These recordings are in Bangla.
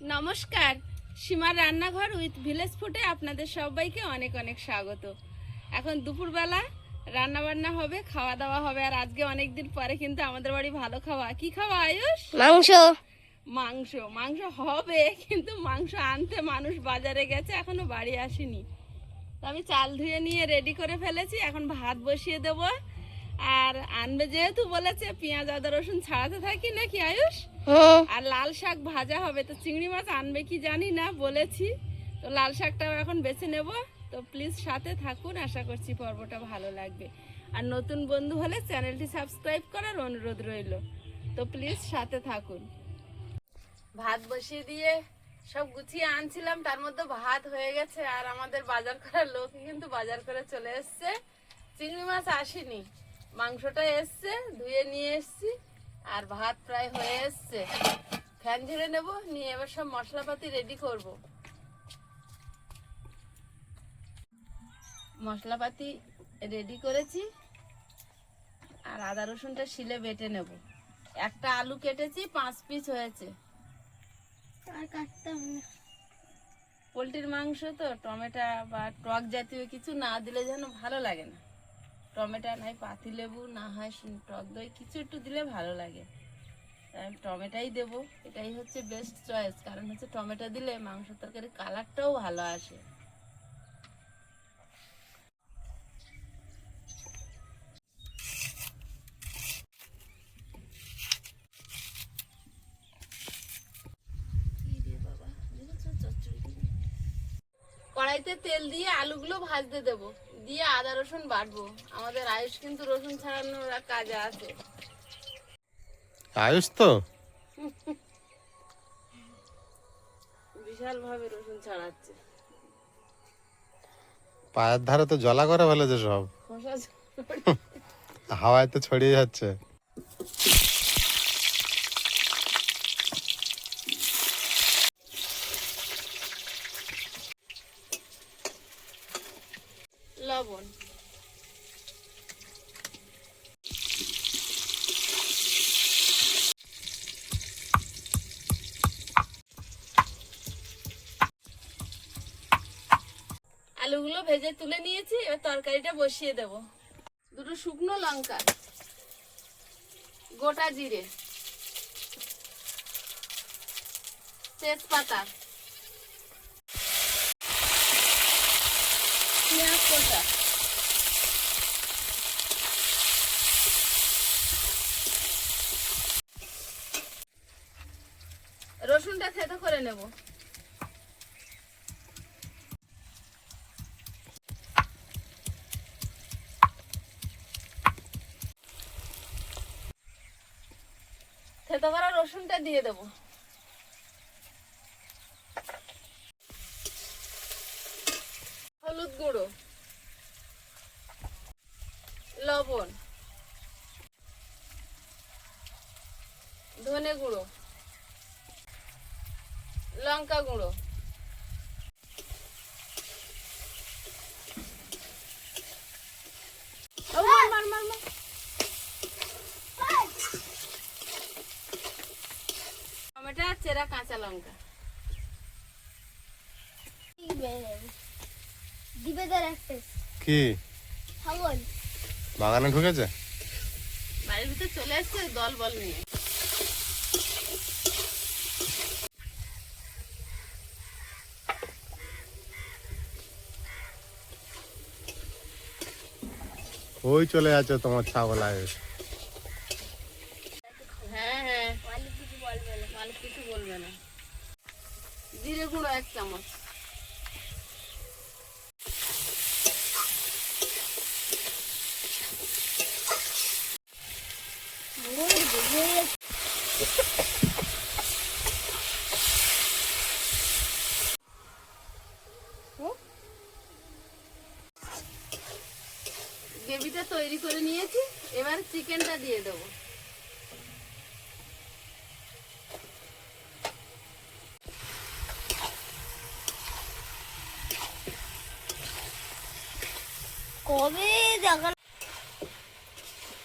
নমস্কার সীমার রান্নাঘর উইথ ভিলেজ ফুটে আপনাদের সবাইকে অনেক অনেক স্বাগত। এখন দুপুরবেলা রান্না বান্না হবে খাওয়া দাওয়া হবে আর আজকে অনেক দিন পরে কিন্তু আমাদের বাড়ি ভালো খাওয়া। কি খাওয়া আয়ুষ? মাংস। মাংস মাংস হবে কিন্তু মাংস আনতে মানুষ বাজারে গেছে এখনও বাড়ি আসেনি। তো আমি চাল ধুয়ে নিয়ে রেডি করে ফেলেছি এখন ভাত বসিয়ে দেব। আর আনবে যেহেতু বলেছে পেঁয়াজ আদা রসুন ছাড়াতে থাকি নাকি আয়ুষ? আর লাল শাক ভাজা হবে তো চিংড়ি মাছ আনবে কি জানি না বলেছি। তো লাল শাকটাও এখন বেছে নেব। তো প্লিজ সাথে থাকুন আশা করছি পর্বটা ভালো লাগবে। আর নতুন বন্ধু হলে চ্যানেলটি সাবস্ক্রাইব করার অনুরোধ রইল। তো প্লিজ সাথে থাকুন। ভাত বসিয়ে দিয়ে সব গুছিয়ে আনছিলাম তার মধ্যে ভাত হয়ে গেছে। আর আমাদের বাজার করার লোক কিন্তু বাজার করে চলে এসছে। চিংড়ি মাছ আসেনি। মাংসটা এসছে ধুয়ে নিয়ে এসছি আর ভাত প্রায় হয়ে এসছে। ফ্যান ঝেড়ে নেব নিয়ে এবার সব মশলাপাতি রেডি করব। মশলাপাতি রেডি করেছি আর আদা রসুনটা শিলে বেটে নেব। একটা আলু কেটেছি পাঁচ পিস হয়েছে। আর কাটতাম না। পোলট্রির মাংস তো টমেটো বা টক জাতীয় কিছু না দিলে যেন ভালো লাগে না। টমেটো নাই, পাতি লেবু, না হয় টক দই, কিছু একটু দিলে ভালো লাগে। আমি টমেটোই দেবো। এটাই হচ্ছে বেস্ট চয়েস কারণ হচ্ছে টমেটো দিলে মাংস তরকারি কালারটাও ভালো আসে। কড়াইতে তেল দিয়ে আলুগুলো ভাজতে দেবো। দিয়ে আদা রসুন বাটবো। আমাদের আয়ুষ কিন্তু রসুন ছাড়ানোর কাজে আছে। আয়ুষ তো? বিশাল ভাবে রসুন ছাড়াচ্ছে। পায়ের ধারে তো জলা করে ফেলেছে সব। হাওয়ায় তো ছড়িয়ে যাচ্ছে। লবণ। আলুগুলো ভেজে তুলে নিয়েছি, এবার তরকারিটা বসিয়ে দেব। দুটো শুকনো লঙ্কা, গোটা জিরে, তেজপাতা। পেঁয়াজ কষা রসুনটা থেতো করে নেব। থেতো করা রসুনটা দিয়ে দেবো হলুদ গুঁড়ো। লবণ। ধনে গুঁড়ো। লঙ্কা গুঁড়ো। টমেটো আর কাঁচা লঙ্কা। কি? ছাগল বাগানে ঢুকেছে? বাড়ির ভিতরে চলে আসছে দল বল নিয়ে। ওই চলে যাচ্ছে তোমার ছাগল আয়ুষ হ্যাঁ হ্যাঁ মালিক কিছু বলবে না মালিক কিছু বলবে না জিরে গুঁড়ো এক চামচ ওই বুঝে গ্রেভিটা তৈরি করে নিয়েছি। এবার চিকেনটা দিয়ে দেবো। কবে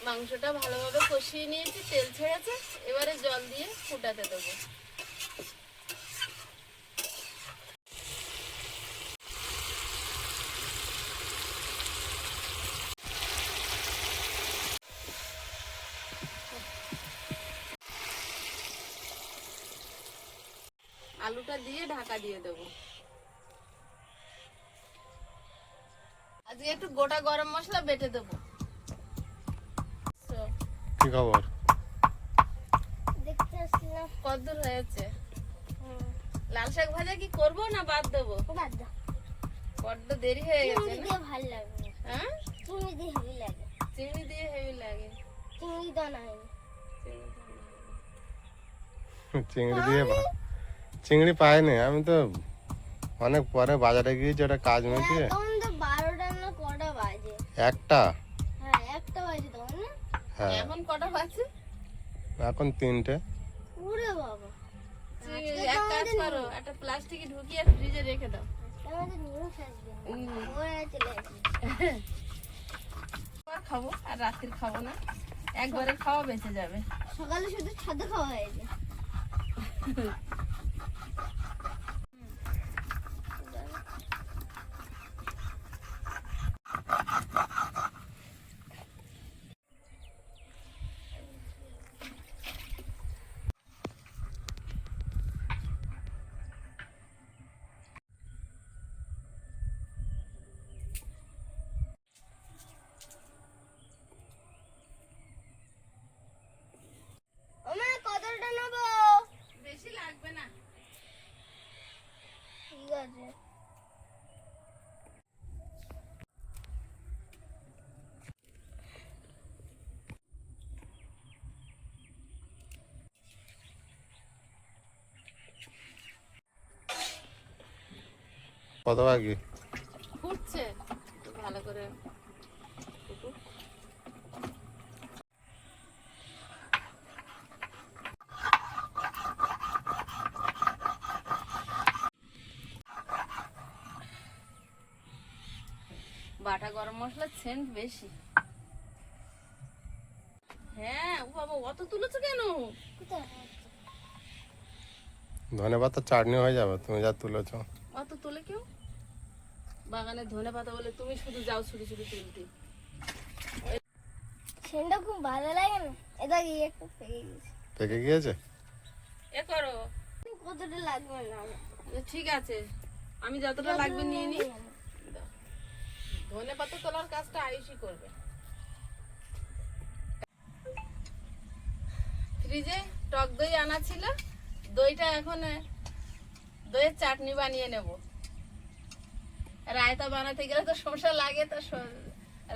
মাংসটা ভালোভাবে কষিয়ে নিয়েছি তেল ছেড়েছে। এবারে জল দিয়ে ফুটাতে দেবো আলুটা দিয়ে ঢাকা দিয়ে দেবো। আজকে একটু গোটা গরম মশলা বেটে দেবো। কি খবর? দেখতে আসলাম হয়েছে। লাল শাক ভাজা কি করব না বাদ দেবো? বাদ দাও। বড্ড দেরি হয়ে গেছে চিংড়ি না? দিয়ে ভালো লাগবে হ্যাঁ? চিংড়ি দিয়ে হেভি লাগে। চিংড়ি দিয়ে হেভি লাগে। চিংড়ি দাও না। চিংড়ি দিয়ে ভা- চিংড়ি পাইনি আমি তো অনেক পরে বাজারে গিয়েছি ওটা কাজ মেটিয়ে তখন তো বারোটা না কটা বাজে। একটা? হ্যাঁ একটা বাজে তখন হ্যাঁ। এখন কটা বাজছে এখন তিনটে। উরে বাবা। এক কাজ করো একটা প্লাস্টিকে ঢুকিয়ে ফ্রিজে রেখে দাও। আমাদের নিউজ আসবে হুম। ওরা চলে আসবে। আর খাব আর রাত্রির খাব না। একবারে খাওয়া বেঁচে যাবে। সকালে শুধু ছাদে খাওয়া হয়েছে আমার কতটা নেব বেশি লাগবে না ঠিক আছে কত বাকি ফুটছে একটু ভালো করে ফুটুক। বাটা গরম মশলার সেন্ট বেশি। হ্যাঁ ও বাবা অত তুলেছো কেন? ধনে পাতা চাটনি হয়ে যাবে তুমি যা তুলেছ। অত তোলে কেউ? বাগানে ধনে পাতা বলে তুমি শুধু যাও ছুটি ছুটি তুলতে। সেনটা খুব ভালো লাগে না? এটা কি একটু পেয়ে গেছে। পেকে গিয়েছে? এ করো। কতটা লাগবে না? ঠিক আছে আমি যতটা লাগবে নিয়ে নি। ধনে পাতা তোলার কাজটা আয়ুষই করবে। ফ্রিজে টক দই আনা ছিল, দইটা এখন, দইয়ের চাটনি বানিয়ে নেব। রায়তা বানাতে গেলে তো সমস্যা লাগে, তো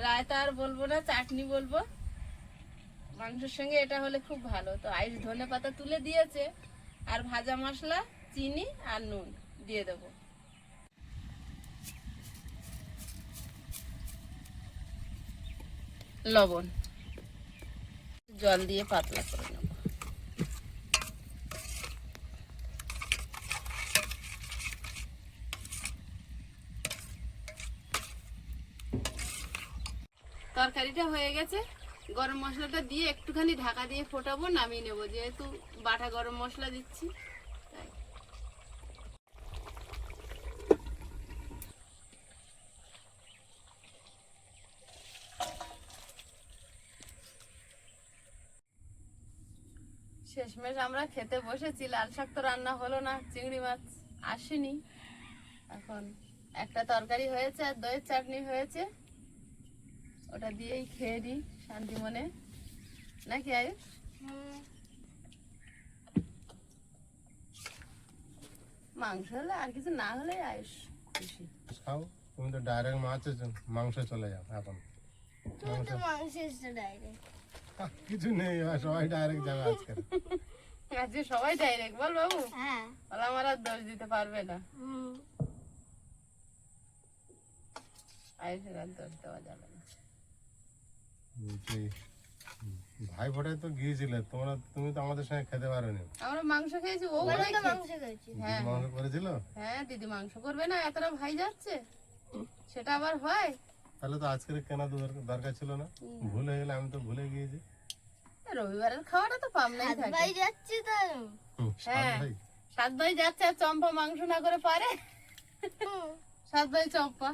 রায়তা আর বলব না, চাটনি বলব। মাংসের সঙ্গে এটা হলে খুব ভালো। তো আইস ধনে পাতা তুলে দিয়েছে, আর ভাজা মশলা, চিনি আর নুন দিয়ে দেবো। লবণ। জল দিয়ে পাতলা করে নেব। তরকারিটা হয়ে গেছে। গরম মশলাটা দিয়ে একটুখানি ঢাকা দিয়ে ফোটাবো, নামিয়ে নেব। যেহেতু বাটা গরম মশলা দিচ্ছি। শেষমেশ আমরা খেতে বসেছি লাল শাক তো রান্না হলো না চিংড়ি মাছ আসেনি। এখন একটা তরকারি হয়েছে আর দইয়ের চাটনি হয়েছে। ওটা দিয়েই খেয়ে দিই শান্তি মনে নাকি আয়ুষ? মাংস হলে আর কিছু না হলে আয়ুষ খুশি। খাও তুমি তো ডাইরেক্ট মাছ মাংস চলে যাও এখন। তুমি তো মাংস ডাইরেক্ট কিছু নেই সবাই ডাইরেক্ট যাবে আজকে। আজকে সবাই ডাইরেক্ট বল বাবু? হ্যাঁ। বলে আমার আর দোষ দিতে পারবে না। আয়ুষের আর দোষ দেওয়া যাবে না। ভাই ফোটায় তো গিয়েছিলে তোমরা তুমি তো আমাদের সঙ্গে খেতে পারোনি। আমরা মাংস খেয়েছি ও মাংস খাইছি হ্যাঁ। মাংস করেছিল? হ্যাঁ দিদি মাংস করবে না এতটা ভাই যাচ্ছে। সেটা আবার হয়। তাহলে তো আজকের কেনা দর- দরকার ছিল না। ভুল হয়ে গেলে আমি তো ভুলে গিয়েছি। রবিবারের খাওয়াটা তো পাবনাই থাকে। ভাই যাচ্ছে তো। হ্যাঁ সাত ভাই যাচ্ছে আর চম্পা মাংস না করে পারে। সাত ভাই চম্পা।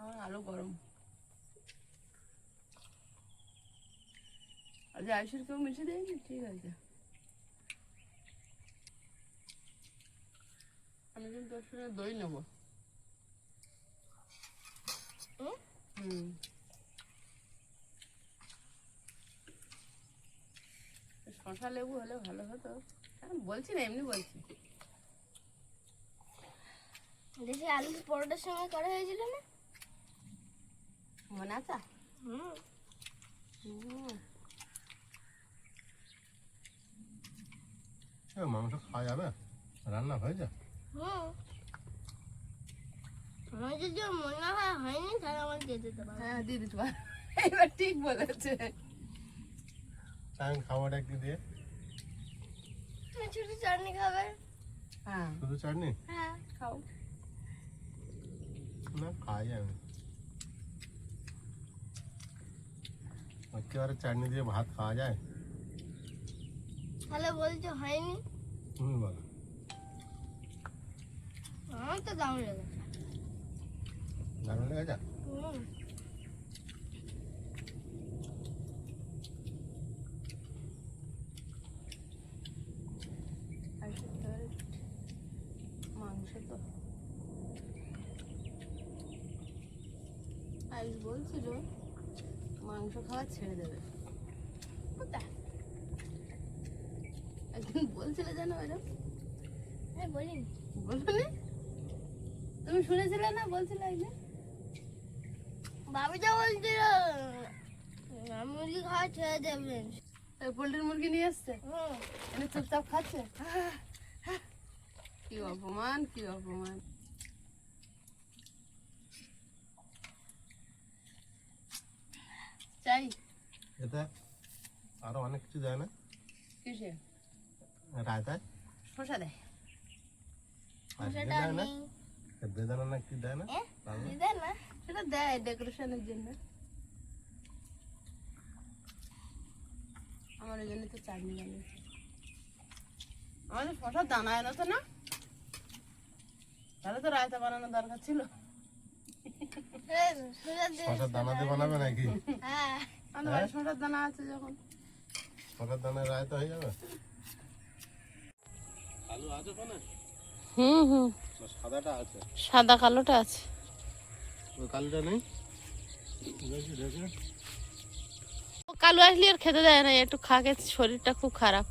আমার আলু গরম। আজ আয়ুষের কেউ মিশে দেয়নি ঠিক আছে আমি কিন্তু তোর সঙ্গে দই নেব হুম? হুম শশা লেবু হলে ভালো হতো। বলছি না এমনি বলছি। দেখি আলু পরোটার সঙ্গে করা হয়েছিল না? মনে আছে হুম। হুম। মাংস খাওয়া যাবে? রান্না হয়েছে হুম আমার যদি মনে হয় হয়নি তাহলে আমার দিয়ে দিতে পারব হ্যাঁ দিয়ে দিতে পার। এবার ঠিক বলেছে। আমি খাবারটা একটু দিয়ে। তুমি চাটনি খাবে? হ্যাঁ। শুধু চাটনি? হ্যাঁ। খাও। না খাই আমি একেবারে চাটনি দিয়ে ভাত খাওয়া যায়? তাহলে বলছো হয়নি? তুমি বলো। আমার তো দারুণ লেগেছে দারুণ লেগেছে? মাংস তো। বলছিল মাংস খাওয়া ছেড়ে দেবে কোথায় একদিন বলছিলে জানো বলিনি। বলনি? তুমি শুনেছিলে না? বলছিলে একদিন? বাবু বলছিল মুরগি খাওয়া ছেড়ে দেবেন পোল্ট্রির মুরগি নিয়ে এসছে? এনে চুপচাপ খাচ্ছে? কি অপমান কি অপমান। চাই। এতে আরও অনেক কিছু দেয় না? কিসে? রায়তায় শশা দেয়। আর সেটা দেয় না? নেই বেদানা না কি দেয় না? এ? তাহলে সেটা দেয় ডেকোরেশনের জন্য। আমার জন্য তো চাটনি বানিয়েছি আমাদের শশার দানা এলো তো না? তাহলে তো রায়তা বানানোর দরকার ছিল। শশার দানা দিয়ে বানাবে নাকি? হ্যাঁ। বাড়ি দানা আছে যখন। দানা রায়তা হয়ে যাবে? হুম হুম। সাদাটা আছে। সাদা কালোটা আছে। ওই কালিটা নেই? দেখি দেখি কালো আসলে আর খেতে দেয় না একটু খাকে শরীরটা খুব খারাপ।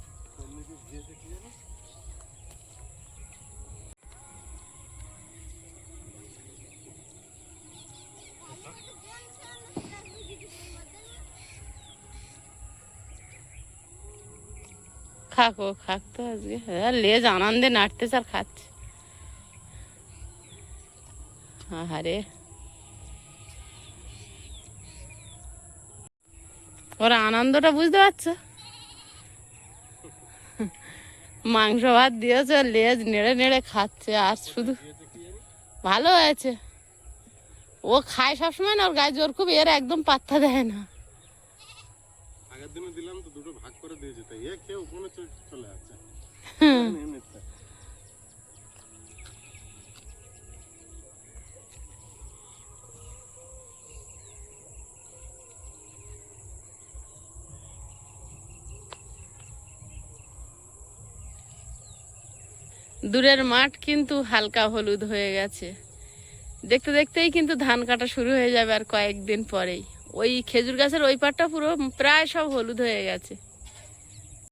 খাকো খাক তো আজকে। হ্যাঁ লেজ আনন্দে নাড়তেছে আর খাচ্ছে। আহারে। ওরা আনন্দটা বুঝতে পারছ? মাংস ভাত দিয়েছে, লেজ নেড়ে নেড়ে খাচ্ছে, আর শুধু ভালো হয়েছে। ও খায় সবসময় না, ওর গায়ে জোর, খুব এর একদম পাত্তা দেয় না আগের দিনে দিলাম তো দুটো ভাগ করে দিয়েছে তাই এ খেয়ে উপনে চ- চলে যাচ্ছে এমনিতে। দূরের মাঠ কিন্তু হালকা হলুদ হয়ে গেছে। দেখতে দেখতেই কিন্তু ধান কাটা শুরু হয়ে যাবে আর কয়েকদিন পরেই। ওই খেজুর গাছের ওই পাটটা পুরো প্রায় সব হলুদ হয়ে গেছে।